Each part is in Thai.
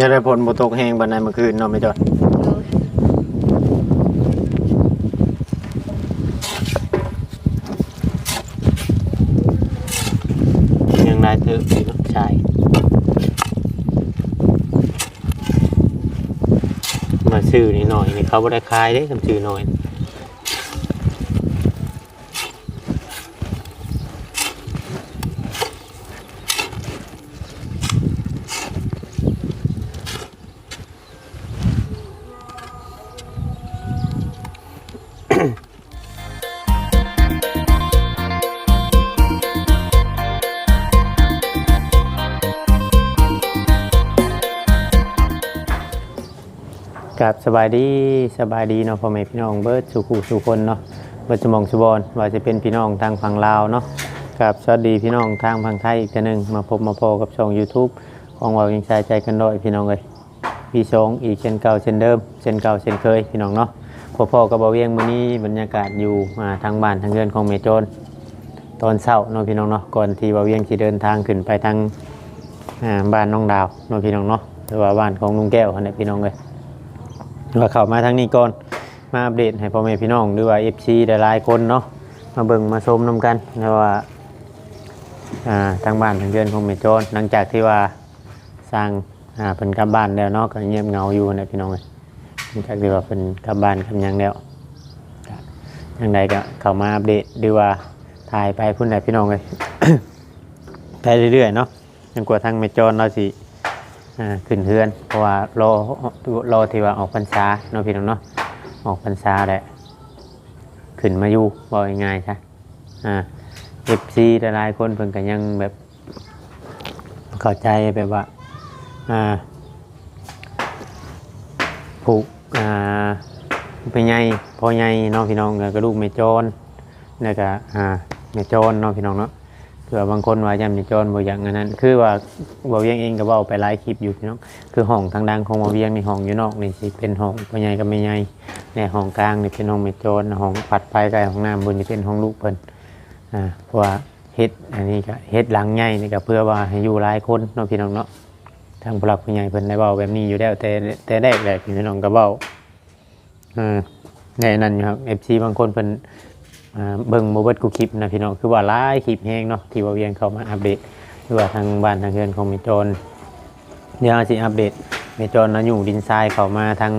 ยังได้ผลบ่ตกแห้งบันไดเมื่อคืนเนอนไม่จอดโดยยังได้เถอะพี่น้องชายมาซื้อนิดหน่อยนี่เขาบ่ได้ขายเด้คำซื้อหน่อย กับสบายดีสบายดีเนาะพ่อแม่พี่น้องเบิร์ดสุขุสุคนเนาะเบิร์ดสมองสุบอนว่าจะเป็นพี่น้องทางฝั่งลาวเนาะกับสวัสดีพี่น้องทางฝั่งไทยอีกทีหนึ่งมาพบมาพอกับช่อง YouTube ของเรายังชายใจกันด้อยพี่น้องเลยพี่สองอีกเช่นเก่าเช่นเดิมเช่นเก่าเช่นเคยพี่น้องเนาะพ่อพ่อกับบาเวียงมื้อนี้บรรยากาศอยู่มาทางบ้านทางเรือนของเมโจนตอนเช้าเนาะพี่น้องเนาะก่อนที่บาเวียงจะเดินทางขึ้นไปทางบ้านน้องดาวเนาะพี่น้องเนาะหรือว่าบ้านของลุงแก้วนั่นแหละพี่น้องเลย ว่าเข้ามาทางนี้ก่อน มาอัปเดตให้พ่อแม่พี่น้องหรือว่า FC หลายๆคนเนาะ มาเบิ่งมาชมนํกันนะว่าอ่าทางบ้านทางเรือนของแม่โจรหลังจากที่ว่าสร้างอ่าเป็นกลับบ้านแล้วเนาะก็เงียบเหงาอยู่นะพี่น้องเอ้ยหลังจากที่ว่าเป็นกลับบ้านกำยังแล้วก็ยังไงก็เข้ามาอัปเดตหรือว่าถ่ายไปพุ่นไหนพี่น้องเลย ไปเรื่อยๆเนาะจนกว่าทางแม่โจรเราสิ อ่าขึ้นเฮือน เพราะว่ารอรอที่ว่าออกพรรษาเนาะพี่น้องเนาะออกพรรษาแหละขึ้นมาอยู่บ่ง่ายๆใช่อ่าเอฟซีหลายๆคนเพิ่นก็ยังแบบเข้าใจแบบว่าอ่าผูกอ่าเป็นไงพอไงเนาะพี่น้องก็ลูกแม่จรแล้วก็อ่าแม่จรเนาะพี่น้องเนาะ เผื่อบางคนว่ายังแม่จรบ่อย่างนั้น คือว่าบ่เวียงเองก็เว้าไปหลายคลิปอยู่พี่น้องคือห้องทางดังของบ่เวียงในห้องอยู่นอกนี่สิเป็นห้องพ่อใหญ่กับแม่ใหญ่ในห้องกลางนี่เป็นห้องแม่จรห้องปัดไฟใกลห้องน้ำบนนี่เป็นห้องลูกเพิ่นอ่าเพราะว่าเฮ็ดอันนี้ก็เฮ็ดหลังใหญ่นี่ก็เพื่อว่าให้อยู่หลายคนเนาะพี่น้องเนาะทางผู้หลักผู้ใหญ่เพิ่นได้เว้าแบบนี้อยู่แล้วแต่แต่แรกแหละพี่น้องก็เว้าอ่าในนั้นอยู่ครับ FC บางคนเพิ่น อ่าเบิ่งบ่เบิดกูคลิปนะพี่น้องคือว่าหลายคลิปแฮงเนาะที่บ่เวียงเข้ามาอัปเดตหรือว่าทางบ้านทางเรือนของเมโจรเดี๋ยวสิอัปเดตเมโจรนะอยู่ดินทรายเขามาทาง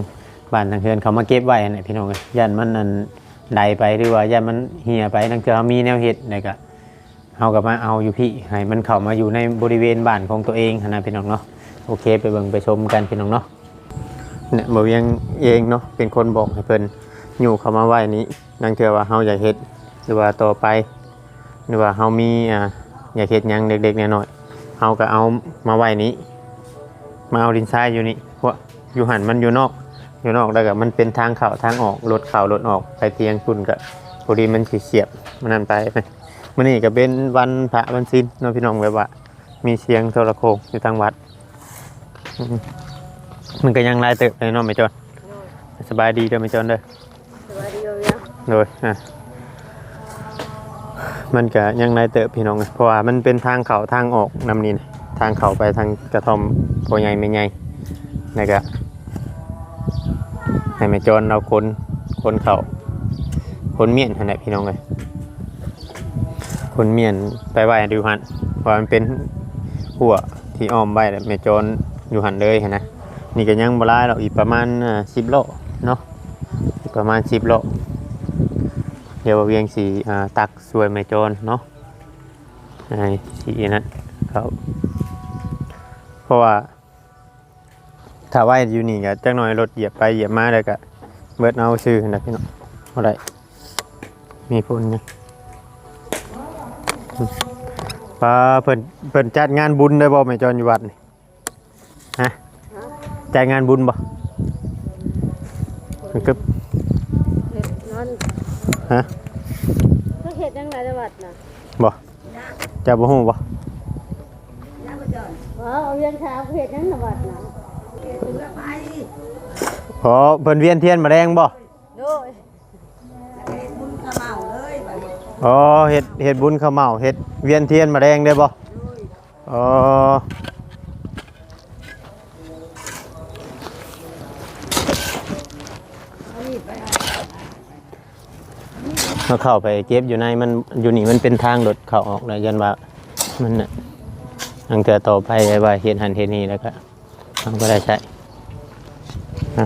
บ้านทางเรือนเขามาเก็บไว้เนี่ยพี่น้องเอ้ยยันมันนั่นใดไปหรือว่ายันมันเหี่ยไปนั่นคือเขามีแนวเห็ดเนี่ยก็เอากลับมาเอาอยู่พี่ให้มันเข้ามาอยู่ในบริเวณบ้านของตัวเองนะพี่น้องเนาะโอเคไปเบิ่งไปชมกันพี่น้องเนาะเนี่ยบ่เวียงเองเนาะเป็นคนบอกให้เพิ่นอยู่เข้ามาไว้นี้ นั่นคือว่าเฮาอยากเฮ็ดหรือว่าต่อไป หรือว่าเฮามีอ่าอยากเห็ดหยังเด็กๆน้อยๆเอาก็เอามาไว้นี้ มาเอาดินทรายอยู่นี่เพราะอยู่หันมันอยู่นอกอยู่นอกแล้วก็มันเป็นทางเข้าทางออกรถเข้ารถออกไปเตียงคุณก็พอดีมันสิเสียบมันนั่นไปไปมันนี่ก็เป็นวันพระวันศีลเน้องพี่น้องแบบว่า มีเสียงโทรโขงอยู่ทางวัด มันก็ยังหลายเติบเลยเน้องไม่จนสบายดีเด้อไม่จนเด้อสวัสดีเวีย โดยอะมันก็ยังในเติบพี่น้องเพราะว่ามันเป็นทางเขาทางออกนำนี่นะทางเขาไปทางกระท่อมโพใหญ่ไม่ใหญ่นี่ก็ให้แม่จรเราคนคนเขาคนเมียนขนาดพี่น้องเลยคนเมียนไปไหวดูหันเพราะมันเป็นหัวที่อ้อมไว้แล้วแม่จรอยู่หันเลยหั้นนะนี่ก็ยังบลายเราอีกประมาณสิบโลเนาะประมาณสิบโล เดี๋ยวเวียงสีอ่าตักสวยไม่โจรเนาะไอ้สีนั้นเขาเพราะว่าถ้าไหวอยู่นี่ก็จักหน่อยรถเหยียบไปเหยียบมาเลยก็เบิดเอาซื้อนะพี่น้องเอาได้มีพุ่นนะอืมปลาเพิ่นเพิ่นจัดงานบุญได้บ่แม่จรอยู่วัดนี่ฮะจัดงานบุญบ่มันก็เห็ดนอนฮะ ก็เห็ดยังไงจังหวัดน่ะ บ่จะบ่ฮู้บ่ว้าวเอาเวียงเช้าก็เห็ดยังจังหวัดน่ะอ๋อเพิ่นเวียนเทียนมาแรงบ่โดยอ๋อเฮ็ดเฮ็ดบุญข้าวเหมาเฮ็ดเวียนเทียนมาแรงได้บ่อ๋อ เราเข้าไปเก็บอยู่ในมันอยู่นี่มันเป็นทางรถเข้าออกเลยยันว่ามันอังเกอต่อไปว่าเห็นหันเห็นนี่แล้วก็มันก็ได้ใช้อะ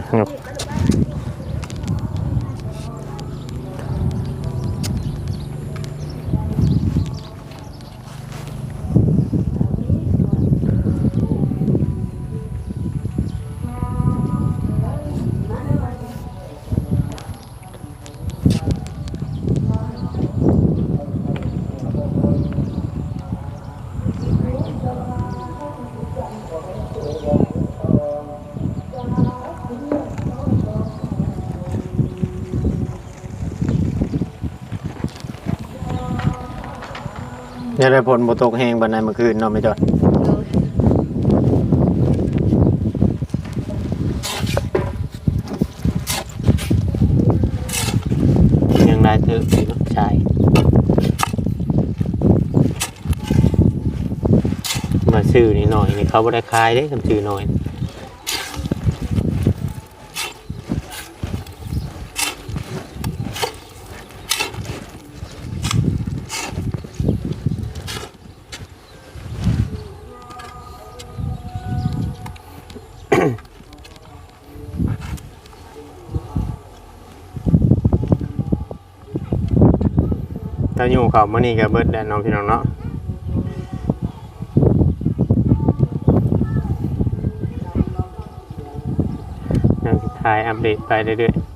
ครับเนี่ยได้ผลบ่ตกแห้งบันไดเมื่อคืนเนาะไม่จอดโดยยังได้เถอะอยู่เนาะใช่มาซื้อนี่หน่อยนี่เขาบ่ได้ขายเด้คำซื้อหน่อย ถ้าอยู่เขาเมื่อนี้ก็เบิดแดนน้องพี่น้องเนาะยังท้ายอัปเดตไปเรื่อยๆ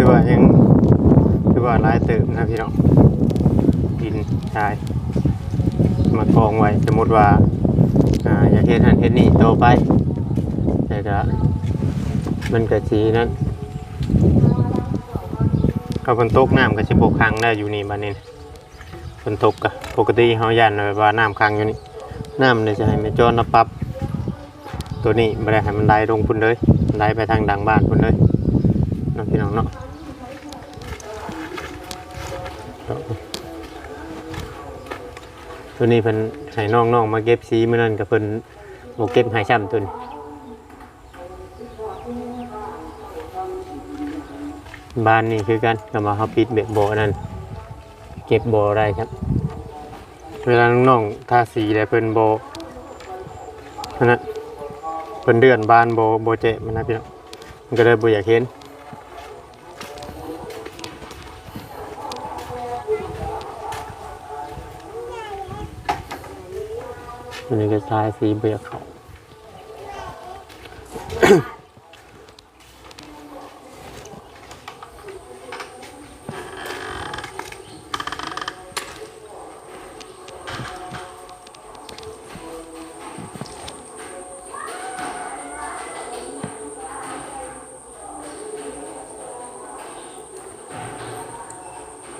ถือว่ายังถือ ว่าร้ายเติมนะพี่น้องดินชายมากองไว้สมมติว่าอ่าอยากเห็นหันเห็นนี่โตไป แต่ก็มันกระสีนั้นก็ฝนตกน้ำก็สิบกคังได้อยู่นี่บ้านนี้นะฝนตกกะปกติเฮายันว่าน้ำค้างอยู่นี่น้ำเนี่ยจะให้แม่จอนนับปับตัวนี้ไม่ได้ให้มันไหลลงพุ่นเลยไหลไปทางดังบ้านพุ่นเลยน้องพี่น้องเนาะ ตัวนี้เพิ่นให้น้องๆมาเก็บสีเมื้อนั้นก็เพิ่นบ่เก็บให้ช้ำตัวนี้บ้านนี่คือกันก็มาเฮาปิดแบบบ่นั่นเก็บบ่ได้ครับเวลาน้องๆทาสีแล้วเพิ่นบ่นั่นเพิ่นเดือนบ้านบ่บ่เจ๊มันนะพี่น้องมันก็เลยบ่อยากเห็น อันนี้ก็ทายสีเบียกเขา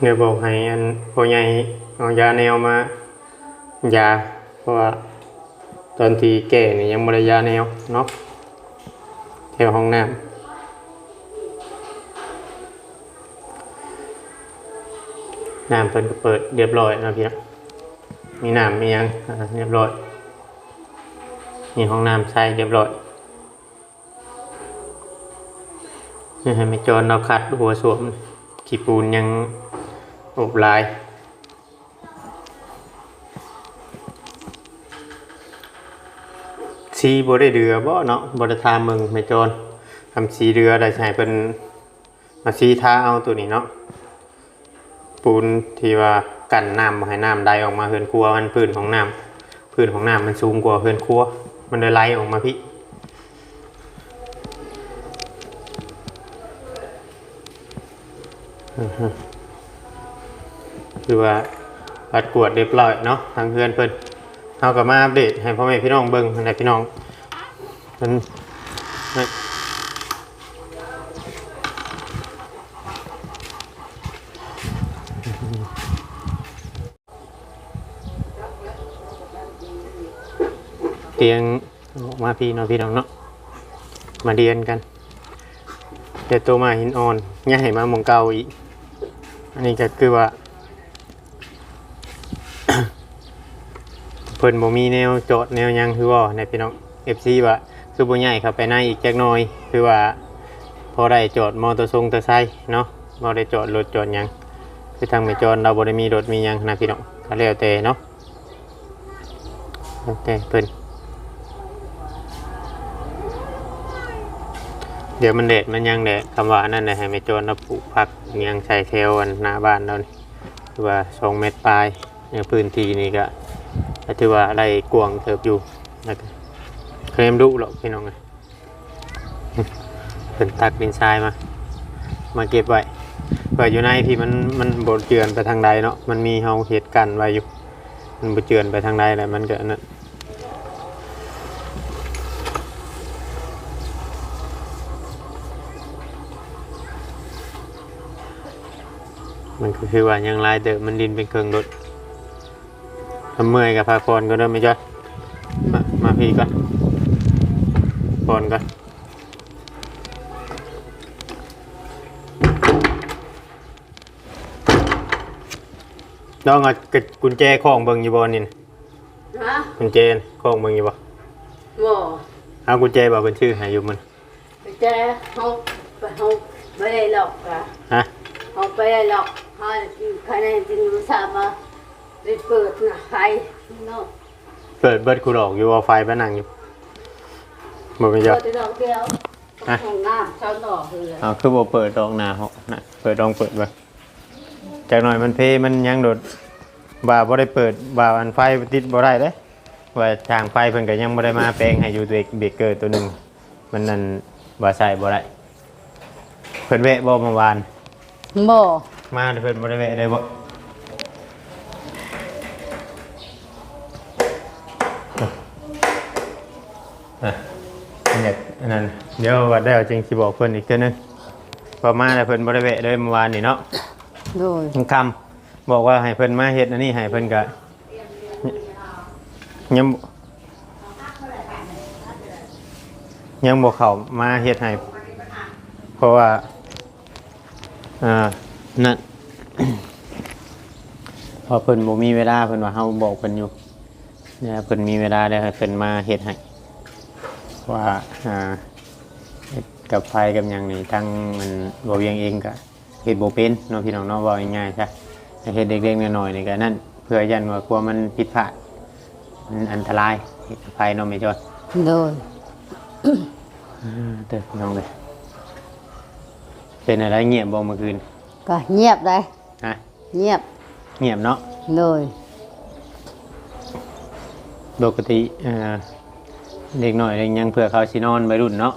เดี๋ยวบอกให้อันพ่อใหญ่เอายาแนวมายาเพราะว่า ตอนที่แก่นี่ยังบริยาแนวเนาะแถวห้องน้ำน้ำเพิ่นก็เปิดเรียบร้อยนะพี่นะมีน้ำมียังเรียบร้อยมีห้องน้ำใช้เรียบร้อยนี่ให้ไม่จรเราขัดหัวสวมขี้ปูนยังอบลาย สีบ่ได้เรือบ่เนาะบ่ได้ทามมึงไม่จรทำสีเรือได้ใช้เป็นมาซีทาเอาตัวนี้เนาะปูนที่ว่ากันน้ำบ่ให้น้ำไหลออกมาเฮือนครัวมันพื้นของน้ำพื้นของน้ำมันสูงกว่าเฮือนครัว มันเลยไหลออกมาพี่อือฮึคือว่าปัดกวดเรียบร้อยเนาะทางเพื่อนเพิ่น เอากลับมาอัปเดตให้พ่อแม่พี่น้องเบิ่งให้พี่น้องมันมันเตียงมาพี่เนาะพี่น้องเนาะมาเรียนกันเดี๋ยวโตมาหินอ่อนย่าให้มามองเก่าอีก อันนี้ก็คือว่า เพิ่นบ่มีแนวโจทย์แนวหยังคือว่าในพี่น้อง FC ว่าคือบ่ใหญ่เข้าไปในอีกจักหน่อย คือว่าพอได้โจทย์มอเตอร์ทรงเตอร์ไซค์เนาะบ่ได้โจทย์รถโจทย์หยังคือทางแม่จรเราบ่ได้มีรถมีหยังนะพี่น้องก็แล้วแต่เนาะแล้วแต่เพิ่นเดี๋ยวมันเด็ดมันยังเด็ดคำว่านั่นนะให้ไม่จรเราปลูกผักยังใส่เทลอันหน้าบ้านเรานี่คือว่าสองเมตรปลายในพื้นที่นี่ก็ ก็ถือว่าอะไรกวงเติบอยู่แล้วก็เคลมดุหรอกพี่น้องไงเป็นตักดินทรายมา มาเก็บไว้เปิดอยู่ในที่มันมันบดเจือนไปทางใดเนาะมันมีเฮาเหตุกันไว้อยู่ มันบดเจือนไปทางใดแหละมันก็นนั่นมันก็คือว่ายังลายเดิมมันดินเป็นเครื่องรถ ทำเมื่อยกับพาพรก็เริ่มไม่จ้อยมามาพี่ก่อนพรก่อนน้องเอากุญแจคล้องเบิ่งอยู่บ่นี่นะฮะกุญแจน่ะคล้องเบิ่งอยู่บ่บ่เอากุญแจบอกเป็นชื่อให้อยู่มันแจ้เขาไปเขาไม่ได้หลอกอะฮะเขาไปได้หลอกเขาอยู่ภายในจึงรู้สามา ไปเปิดนะไฟเนาะเปิดเบิดกูดอกอยู่เอาไฟไปนั่งอยู่บ่เป็นจ้อยเปิดดอกเดียวห้องน้ำชั้นดอกเลยเอาคือบ่เปิดดอกหนาเหาะนะเปิดดองเปิดไว้จากหน่อยมันเพมันยังโดดบ่าบ่ได้เปิดบ่าอันไฟติดบ่ได้เด้ว่าทางไฟเพิ่นก็ยังบ่ได้มาแปลงให้อยู่ตัวเบรกเกอร์ตัวหนึงมันนั่นบ่ใส่บ่ได้เพิ่นแวะบ่เมื่อวานบ่มาเพิ่นบ่ได้แวะได้บ่อะอันเนี้ยอันนั้น เดี๋ยวว่าได้เอาจริงสิบอกเพิ่นอีกเทื่อนึงพอมาแล้วเพิ่นบ่ได้แวะเลยเมื่อวานนี่เนาะโดยคำบอกว่าให้เพิ่นมาเฮ็ดอันนี้ให้เพิ่นก็ยังบ่ยังบ่เข้ามาเฮ็ดให้เพราะว่าอ่านั่นเพอเพิ่นบ่มีเวลาเพิ่นว่าเฮาบอกเพิ่นอยู่เนี่ยเพิ่นมีเวลาแล้วให้เพิ่นมาเฮ็ดให้ว่าอ่าเฮ็ด กับไฟกับหยังนี่ทั้งมันบ่เวียงเองก็เฮ็ดบ่เป็นเนาะพี่น้องเนาะเว้าง่ายๆซะแต่เฮ็ดเล็กๆน้อยๆนี่ก็นั่นเพื่อยันว่ากลัวมันผิดพลาดมันอันตรายเฮ็ดภัยเนาะแม่จอยโดยอ่าเด้อพี่น้องเด้อเป็นอะไรเงียบบ่เมื่อคืนก็เงียบได้ฮะเงียบเงียบเนาะโดยปกติเอ่อเด็กน้อยเด็กยังเพื่อเขาสินอนวัยรุ่นเนาะ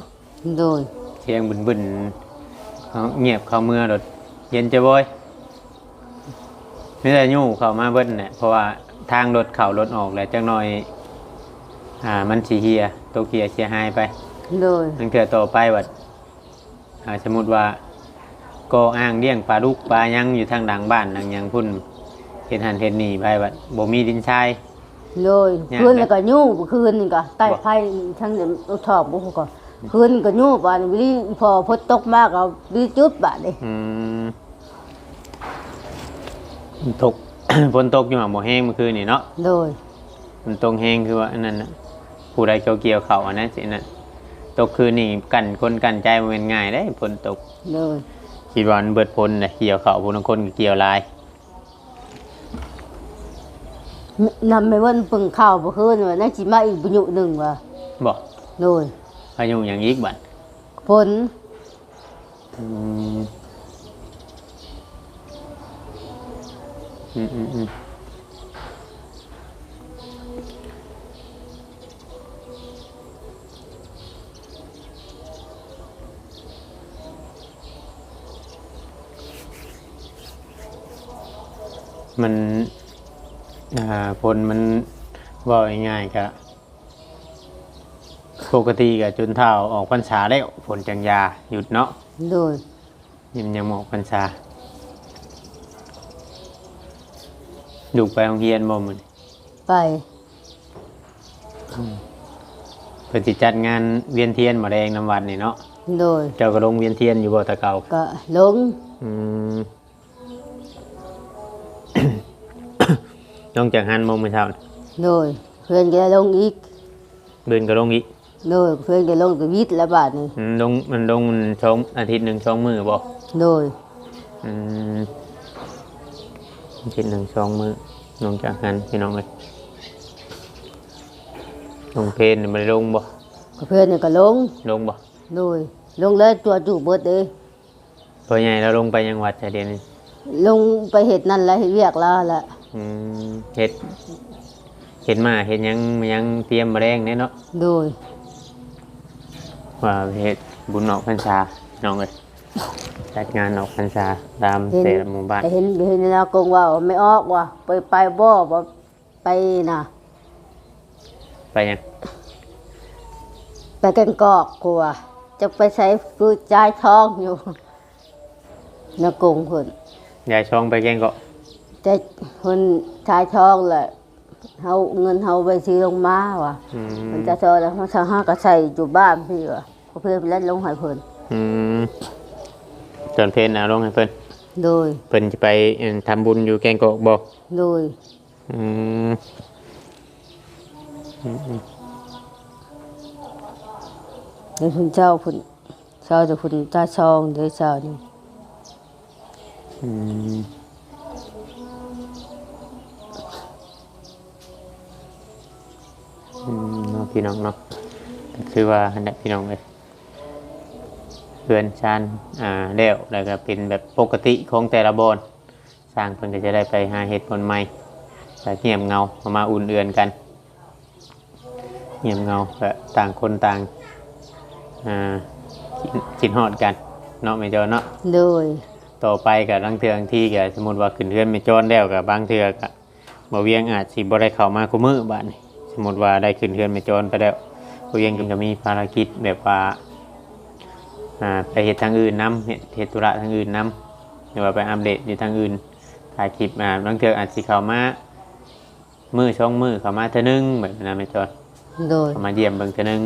โดย เสียงบึนๆเขาเงียบเข้าเมื่อรถเย็นจะบ่อยมีแต่ยู่เข้ามาเบิ้นเนี่ยเพราะว่าทางรถเข้ารถออกแล้วจักหน่อย อ่ามันสิเฮียตัวเกียร์เสียหายไปโดยมันเกิดต่อไปว่าอ่าสมมติว่าก็อ้างเลี้ยงปลาลูกปลายังอยู่ทางดังบ้านดังหยังพุ่นเห็นหันเห็นนี่ไปว่าบ่มีดินทรายโดยเนี่ยคืนนี่ก็ยู่คืนนี่ก็ใต้ไผ่ทั้งเดือนเอาถอบบุกก็คืน นี่ก็ยู่บาดนี้วิพอพดตกมากเอาวิจุดบาดนี้อืมตก ฝนตกอยู่หม่บ่แห้งเมื่อคืนนี่เนาะโดยมันตรงแห้งคือว่าอันนั้นน่ะผู้ใดเกี่ยวเกี่ยวเขาอันนั้นสินั่นตกคืนนี่กันคนกันใจมันเป็นง่ายได้ฝนตก โดยคิดว่ามันเบิดพ้นเลยเกี่ยวเขาผู้บางคนก็เกี่ยวหลาย นำไปวันปึงข้าวบ่คืนว่านั่นสิมาอีกบุญหนึ่งว่าบอกโดย อายุอย่างอีกบัดผลอืมันอ่าผลมันว่าง่ายๆก็ ปกติกะจนเท่าออกพรรษาแล้วผลจังยาหยุดเนาะโดยยังยังหมออกพรรษาดูกไปโรงเรียนบ่มันไปเพิ่นสิจัดงานเวียนเทียนหมาแดงน้ำวัดนี่เนาะโดยเจ้าก็ลงเวียนเทียนอยู่บ่ตะเก่าก็ลงอืมลงจากหันโมงมื้อเช้านี่โดยเพื่อนก็ลงอีกเดินก็ลงอีก โดยเพื่อนก็ลงกับวิทย์ละบาทนี่อืมลงมันลงช่องอาทิตย์หนึ่งช่องมือบ่โดยอืมอาทิตย์หนึ่งช่องมือลงจากหันพี่น้องเอ้ยลงเพลนนี่บ่ได้ลงบ่ก็เพื่อนนี่ก็ลงลงบ่โดยลงเลยตัวจูบเบิดเลยตัวใหญ่แล้วลงไปยังวัดชายเดนนี่ลงไปเห็ดนั่นแหละเฮ็ดเวียกแล้วแหละอืมเฮ็ดเห็นมาเห็นยังยังเตรียมมาแรงเนี่ยเนาะโดย ว่าเฮ็ดบุญออกพรรษาน้องเอ้ยจัดงานออกพรรษาตามเห็นเตะหมู่บ้านเห็นเห็นนะกงว่าไม่ออกว่ะไปไปบ่บ่ไปน่ะ ไปยังไปกันกอกกลัวจะไปใช้ฟืนจ่ายทองอยู่นกงคนยายช่องไปแกงเกาะแต่คนจ่ายทองแหละ เฮาเงินเฮาไปซื้อลงมาว่ะอืมมันจะเจอแล้วมันจะห้าก็ใส่อยู่บ้านพี่ว่ะเพราะเพื่อนไปเล่นลงใหายเพิ่นอืมตอนเพลนเอาลงให้เพิ่นโดยเพิ่นจะไปเอิ่มทำบุญอยู่แกงเกาะบ่โดยอืมอืมอืมเดี๋ยวคุณเจ้าคุณเจ้าจะคุณตาชองเดี๋ยวเจ้านี่ อืม เนาะพี่น้องเนาะก็คือว่าอันนั้นพี่น้องเลยเพื่อนชานอ่าเดี่ยวแล้วก็เป็นแบบปกติของแต่ละบอนสร้างเพิ่นก็จะได้ไปหาเหตุผลใหม่แต่เงียบเงามามาอุ่นเอือนกันเงียบเงาก็ต่างคนต่างอ่าคิดคิดฮอดกันเนาะไม่จอเนาะโดยต่อไปกับบางเทือางที่ก็สมมติว่าขึ้นเรือนไม่จอนแล้วกับบางเทือก็บ่เวียงอาจสิบ่ได้เข้ามาคุมือบ้านนี้ สมมติว่าได้ขึ้นเรือนไม่จอนไปแล้วบ่เวียงก็มีภารกิจแบบว่าอ่าไปเฮ็ดทางอื่นนำเฮ็ดเฮ็ดธุระทางอื่นนำหรือว่าไปอัปเดตอยู่ทางอื่นถ่ายคลิปมาบางเทื่ออาจสิเข้ามามือช่องมือเข้ามาเทื่อนึงแบบนั้นไม่จอดโดยเข้ามาเยี่ยมเบิ่งเทื่อนึง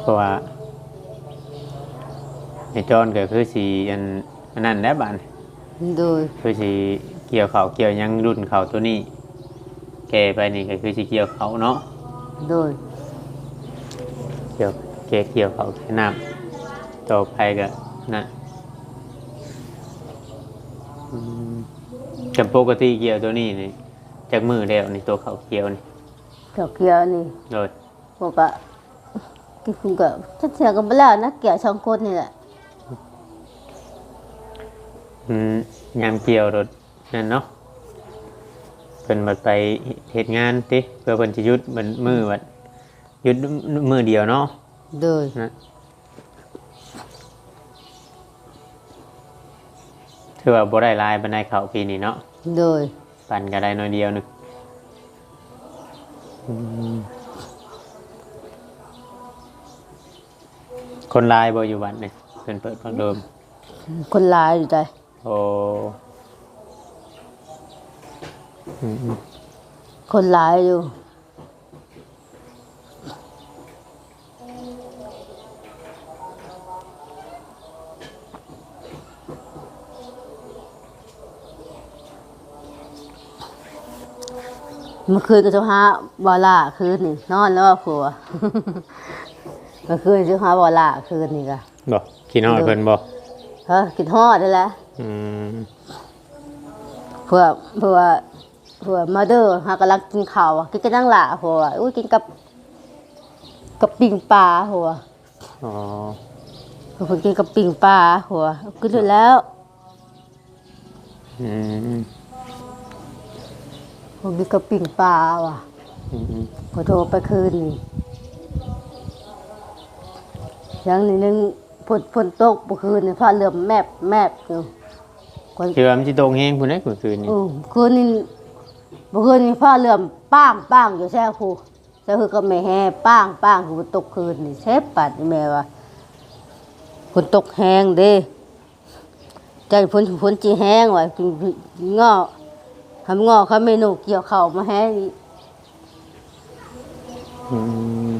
เพราะว่าไอ้จอนก็คือสีอันอันนั้นแหละบ้านโดยคือสี เกี่ยวเขาวเกี่ยวหยังรุ่นเขาวตัวนี้แก่ไปนี่ก็คือสีเกี่ยวเขาเนาะโดยเกี่ยวเกเกี่ยวเขาแค่น้ำต่อไปก็นะอืมจำปกติเกี่ยวตัวนี้นี่จากมือแล้วนี่ตัวเขาเกี่ยวนี่เกี่ยวเกี่ยวนี่โดยพวกก็ที่คุณก็ถ้าเสียกันไปแล้วนะเกี่ยวสองคนนี่แหละอืมยามเกี่ยวรถ นั่นเนาะเป็นบัดไปเหตุงานติเพื่อเป็นจะหยุดมันมือบัดหยุดมือเดียวเนาะโดยนะถือว่าบ่ได้หลายบันไดเขาปีนี้เนาะโดยปั่นก็ได้น้อยเดียวหนึงอืมคนลายบ่อยู่บ้านนี่เพิ่นเปิดพักเดิมคนหลายอยู่ใจโอ้อืมอืม คนหลายอยู่ เมื่อคืนก็จะหาบอล่าคืนนี่นอนแล้วว่าผัวเมื่อคืนจะหาบอล่าคืนนี่ก็บ่ขี้น้อยเพิ่นบ่เฮ้ยกินฮอดได้แล้วอืมเพื่อเพื่อ เพื่อมาเดอร์หากำลังกินข้าวอะกินกันนั่งหละหัวอุ้ยกินกับ กับปิ่งปลาหัวอ๋อเพิ่นกินกับปิ่งปลาหัวกินได้แล้วอืมเพิ่นกินกับปิ่งปลาว่ะอืมพอโทรไปคืนนี่อย่างนี้นึงฝนฝนตกเมื่อคืนนี่ฟ้าเหลื่อมแมบแมบอยู่คนเชื่อมันสิตรงเฮงพุ่นได้เมื่อคืนนี่อือคืนนี้เมื่อคืนนี้ฟ้าเหลื่อมป้างป้างอยู่แท้ครูแต่คือก็ไม่แห่ป้างป้างคือตกคืนนี่เซฟปัดนี่แม่ว่าฝนตกแห้งเด้ใจฝนฝนจีแห้งว่ะงอทำงอเขาเมนูเกี่ยวเข้ามาแห้งอืม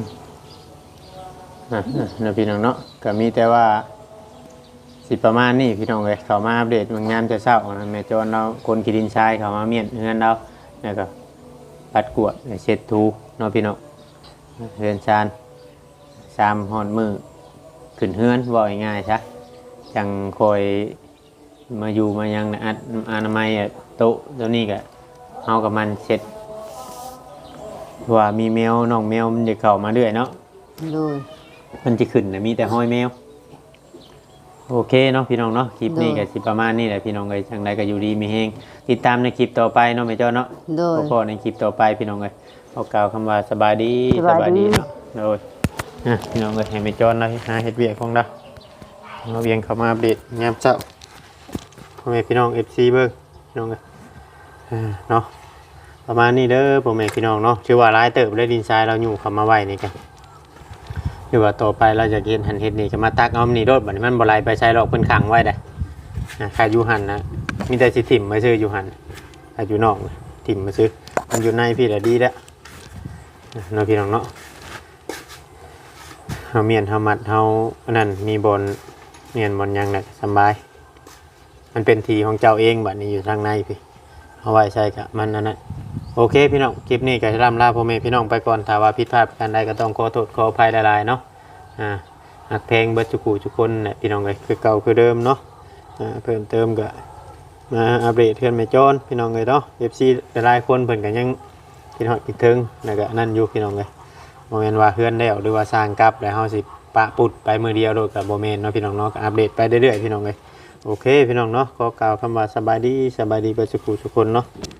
อะนะพี่น้องเนาะก็มีแต่ว่าสิประมาณนี้พี่น้องเลยเขามาอัปเดตมันงามจะเศร้านะแม่จอนเราคนกิดินชายเขามาเมียนเงินเรา แล้วก็ปัดกวดเช็ดถูเนาะพี่น้องเรือนชานชามหอนมือขึ้นเฮือนบ่อยง่ายๆซะจังคอยมาอยู่มายังนะอัดอนามัยอะโต๊ะตัวนี้ก็เฮากับมันเช็ดเพราะว่ามีแมวน้องแมวมันจะเข้ามาเรื่อยเนาะเลยมันจะขึ้นนะมีแต่ห้อยแมว โอเคเนาะพี่น้องเนาะคลิปนี้ก็สิประมาณนี้แหละพี่น้องเลยทางใดก็อยู่ดีมีเฮงติดตามในคลิปต่อไปเนาะแม่เจ้าเนาะโดย พอในคลิปต่อไปพี่น้องเลยเอากล่าวคำว่าสบายดีสบายดีเนาะโดยอะพี่น้องเลยให้แม่จอนเราหาเฮ็ดเวียกของเราเราเวียงเข้ามาอัปเดตยามเช้าพ่อแม่พี่น้อง FC เบิ่งพี่น้องเลยอ่าเนาะประมาณนี้เด้อพ่อแม่พี่น้องเนาะชื่อว่าร้ายเติบได้ดินทรายเราอยู่เข้ามาไว้นี่กัน หรือว่าต่อไปเราจะเห็นหันเห็ดนี่ก็มาตักเอานี่โดดบัดนี้มันบ่ไหลไปใช้หรอกเพิ่นขังไว้ได้นะใครอยู่หันนะมีแต่สิถิ่มมาซื้ออยู่หันใครอยู่นอกถิ่มมาซื้อมันอยู่ในพี่ละดีแล้วนะเนาะพี่น้องเนาะเฮาเมียนเฮามัดเฮานั้นมีบนเมียนบนยังน่ะสบาย มันเป็นทีของเจ้าเองบัดนี้อยู่ทางในพี่เอาไว้ใช้กับมันนั่นน่ะ โอเคพี่น้องคลิปนี้ก็จะร่ำลาพ่อแม่พี่น้องไปก่อนถ้าว่าผิดพลาดประการใดก็ต้องขอโทษขออภัยหลายๆเนาะอ่าหักเพลงเบิดจุกูทุกคนเนี่ยพี่น้องเลยคือเก่าคือเดิมเนาะอ่าเพิ่มเติมก็มาอัปเดตเพื่อนแม่จอนพี่น้องเลยเนาะเอฟซีหลายคนเพิ่นก็ยังคิดฮอดคิดถึงแล้วก็นั่นอยู่พี่น้องเลยโมเมนว่าเพื่อนแล้วหรือว่าสร้างกลับแล้วเฮาสิปะปุดไปมือเดียวโดยกับโมเมนเนาะพี่น้องเนาะอัปเดตไปเรื่อยๆพี่น้องเลยโอเคพี่น้องเนาะขอกล่าวคำว่าสบายดีสบายดีเบิดจุกูทุกคนเนาะ